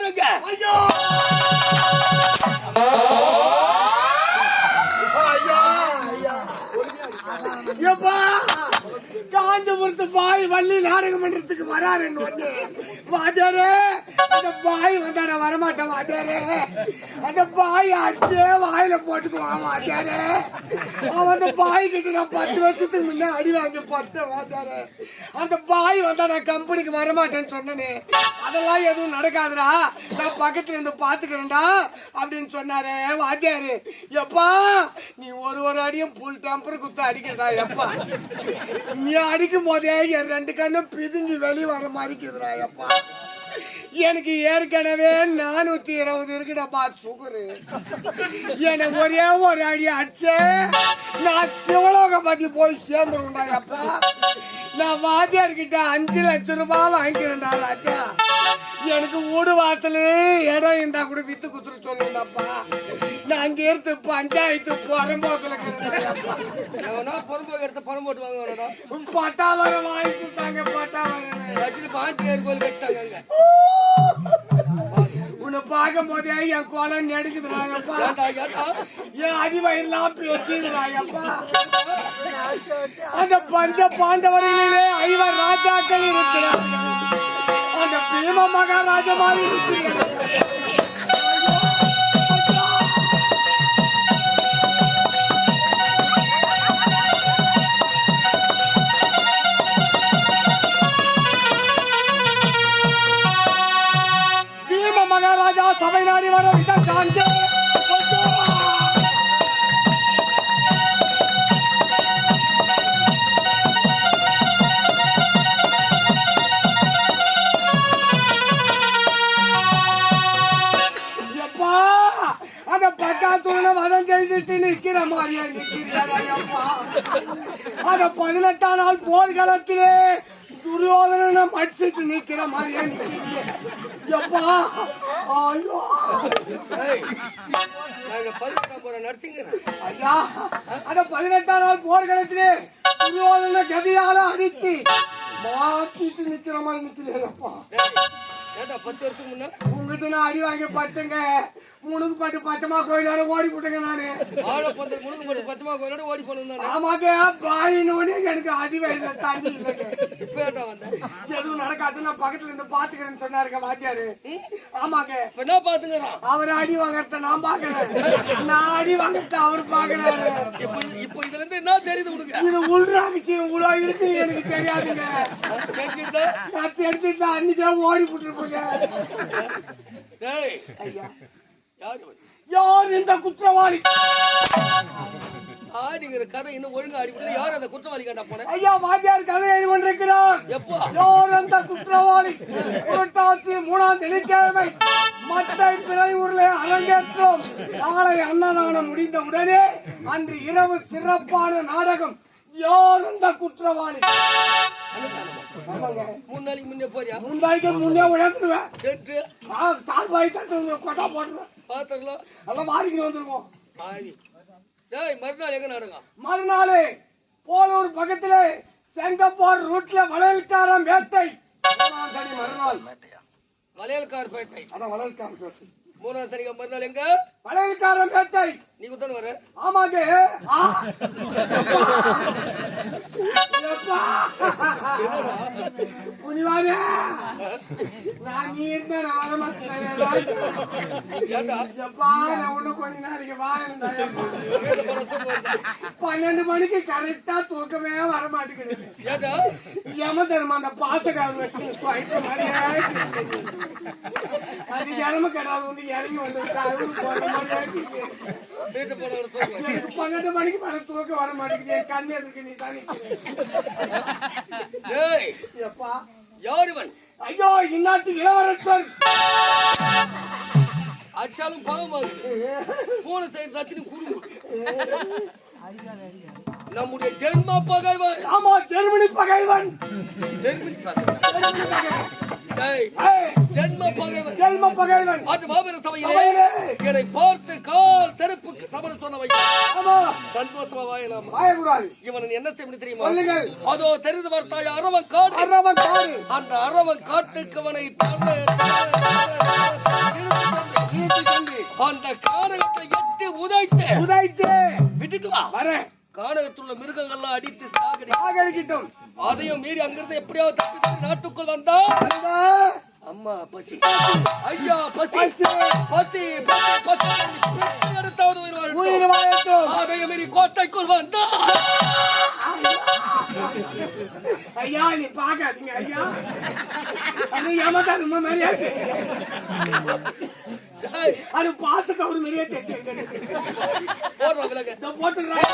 யாருங்க ஐயோ ஐயா ஐயா எப்பா காஞ்சிபுரத்து பாய் வள்ளி நாடக மன்றத்துக்கு வராருன்னு வந்து வாஜாரே அந்த பாய் வந்தா நான் வரமாட்டேன் வாஜாரே அந்த பாய் அச்சே வாயில போட்டுக்குவான் வாஜாரே அவன் அந்த பாய் கிட்ட நான் பத்து வருஷத்துக்கு முன்னே அடி வாங்கி பட்டேன் வாஜாரே அந்த பாய் வந்தா நான் கம்பெனிக்கு வரமாட்டேன்னு சொன்னனே. அதெல்லாம் எதுவும் நடக்காதுடா. நான் பக்கத்துல இருந்து பாத்துக்கிறேன்டா அப்படின்னு சொன்னாரு வாத்தியாரு எப்பா நீ ஒரு ஒரு அடியும் புல் டெம்பர் குத்த அடிக்கிறதா எப்பா. நீ அடி அடிக்கும் போதே என் ரெண்டு கண்ணும் பிரிஞ்சு வெளியே வர மாதிரிக்குதுடா எப்பா எனக்கு ஏற்கனவே நானூத்தி இருபது இருக்குடப்பா சுகரு. எனக்கு ஒரே ஒரு அடி அடிச்சு நான் சிவலோக பத்தி போய் சேர்ந்துருண்டா எப்பா நான் வாத்தியார்கிட்ட அஞ்சு லட்சம் ரூபாய் வாங்கிக்கிறேன்டா ராஜா. எனக்கு வீடு வாசலு இடம் இருந்தா கூட வித்து குத்துரு சொல்லுங்கப்பா. நான் அங்க இருந்து பஞ்சாயத்து புறம்போக்கில் பொறும்போக்கு எடுத்து பணம் போட்டு வாங்க பட்டாவரம் வாங்கி கொடுத்தாங்க பட்டாவரம் கட்டில பாண்டியர் கோயில் கட்டாங்க உன்னை பார்க்கும் போதே என் ஏன்டா ஏன்டா என் அடிவயிரெல்லாம் பேசிடுறாங்கப்பா அந்த பஞ்ச பாண்டவர்களிலே ஐவர் ராஜாக்கள் இருக்கிறார்கள். அந்த பீம மகாராஜா மாதிரி இருக்கிறார்கள். சபை நாடி வர விசாரிச்சாங்க எப்பா அந்த நிக்கிற மாதிரியா பதினெட்டாம் நாள் போர்க்களத்திலே துரியோதனனை மடிச்சிட்டு நிக்கிற மாதிரியா நிக்கிறீங்க எப்பா ஐயோ. ஏய், நாங்க பதினெட்டாம் போற நடத்திங்க ஐயா அந்த பதினெட்டாம் நாள் போர்க்களத்திலே துரியோதன கதியால அடிச்சு. மாட்டிட்டு நிக்கிற மாதிரி நிக்கிறீங்கப்பா ஏன்டா பத்து வருஷத்துக்கு முன்ன? உங்ககிட்ட நான் அடி வாங்கி பட்டுங்க. முனுக்கு பட்டு பச்சைமா கோயிலோட ஓடி போட்டுங்க நானு. ஆழ பந்த முழுக்க போட்டு பச்சைமா கோயிலோட ஓடி போனோம் தானே? ஆமாங்க பாயினோட எனக்கு அடி வயசுல தாண்டி இப்ப வந்தேன் எதுவும் நடக்காது நான் பக்கத்துல இருந்து பாத்துக்கிறேன்னு சொன்னாருங்க வாத்தியாரு. ஆமாங்க. இப்ப என்ன அவர் அடி வாங்கறத நான் பாக்குறேன் நான் அடி வாங்கறத அவர் பாக்குறாரு இப்ப இப்ப இதுல இருந்து என்ன தெரியுது உனக்கு? இது உள்ராமிச்சு இவ்வளவு இருக்குன்னு எனக்கு தெரியாதுங்க. தெரிஞ்சிருந்தா? நான் அன்னைக்கே ஓடி ஐயா யாரு இந்த குற்றவாளி? ஆடிங்கிற கதை இன்னும் ஒழுங்கா அடிப்படை யார் அந்த குற்றவாளி கண்டா போனேன் ஐயா வாத்தியார் கதை எழுதி கொண்டிருக்கிறார். எப்போ? யார் அந்த குற்றவாளி? புரட்டாசி மூணாம் வெள்ளிக்கிழமை மட்டை பிறையூர்ல அரங்கேற்றம். நாளை அன்னதானம் முடிந்த உடனே அன்று இரவு சிறப்பான நாடகம் யார் அந்த குற்றவாளி. மூணு நாளைக்கு முன்னே போறியா? மூணு நாளைக்கு முன்னே கேட்டு. தால் பாய் கொட்டா போட்டுருவேன் பாத்துக்கலாம் எல்லாம் வாரிக்கிட்டு வந்துருவோம். டேய் மறுநாள் எங்க நாடகம் மறுநாள் போலூர் பக்கத்திலே செங்கப்போர் ரூட்ல வளையல்காரம் வேட்டை மூணாம் சனி மறுநாள். மலையாளக்கார் பேட்டை. அதான் வளையல்காரம் வேட்டை மூணாவது சனிக்கு மறுநாள் எங்க? வளையல்காரம் வேட்டை நீ குத்தான வர? ஆமாங்க. புனிவானே நான் நீ இருந்த நான் வர மாட்டேன். இன்னும் கொஞ்ச நாளைக்கு வாங்கினேன்? பன்னெண்டு மணிக்கு கரெக்டா தூக்கமே வர மாட்டேங்குது. ஏமா அந்த பாசக்காரர் வச்சு மாதிரியே. அது இறம கடாது வந்து இறங்கி வந்து பன்னெண்டு மணிக்கு மேல தூக்கம் வர மாட்டேங்குது. கண்ணு இருக்கு நீ தானே டேய். எப்பா? யார் இவன் ஐயோ இந்நாட்டு இளவரசர் அடிச்சாலும் பாவமாகுது போன சைடு தத்தினு குறும்பு நம்முடைய ஜென்ம பகைவன் ஆமா ஜெர்மனி பகைவன். ஜெர்மனி பகைவன். என்னை பார்த்து கால் செருப்புக்கு என்ன செய்ய தெரியுமா? அதோ தெரிந்து பார்த்தாய் அரவன் காடு. அரவன் காடு அந்த அரவன் காட்டுக்கு அவனை அந்த காரகத்தை எட்டி உதைத்து உதைத்து விட்டுட்டு வா. வரேன். கானகத்துள்ள மிருகங்கள்லாம் அடித்து சாகடி சாகடிக்கட்டும். அதையும் மீறி அங்கிருந்து எப்படியாவது தப்பி நாட்டுக்குள் வந்தா அம்மா பசி. ஐயா பசி. பசி. பசி பசி வாழட்டும். உயிர் வாழட்டும் அதையும் மீறி கோட்டைக்குள் வந்தா ஐயா நீ பாக்காதீங்க ஐயா. அது ஏமாத்தாருமா மாதிரியா அது பாச கவுரு மாதிரியே தெரியும் போட்டுறான்